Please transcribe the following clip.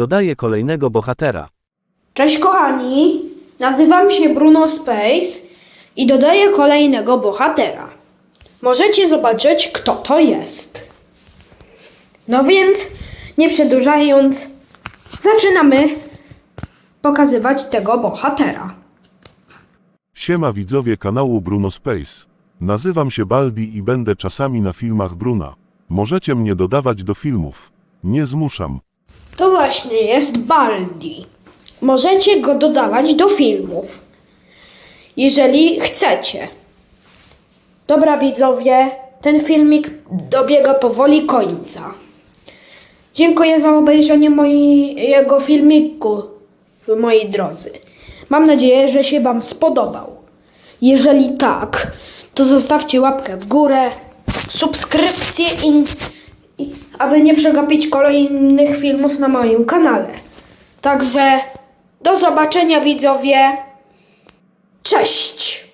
Dodaję kolejnego bohatera. Cześć kochani, nazywam się Bruno Space i dodaję kolejnego bohatera. Możecie zobaczyć, kto to jest. No więc, nie przedłużając, zaczynamy pokazywać tego bohatera. Siema widzowie kanału Bruno Space. Nazywam się Baldi i będę czasami na filmach Bruna. Możecie mnie dodawać do filmów. Nie zmuszam. To właśnie jest Baldi. Możecie go dodawać do filmów, jeżeli chcecie. Dobra widzowie, ten filmik dobiega powoli końca. Dziękuję za obejrzenie mojego filmiku, moi drodzy. Mam nadzieję, że się Wam spodobał. Jeżeli tak, to zostawcie łapkę w górę, subskrypcję i, aby nie przegapić kolejnych filmów na moim kanale. Także do zobaczenia widzowie. Cześć!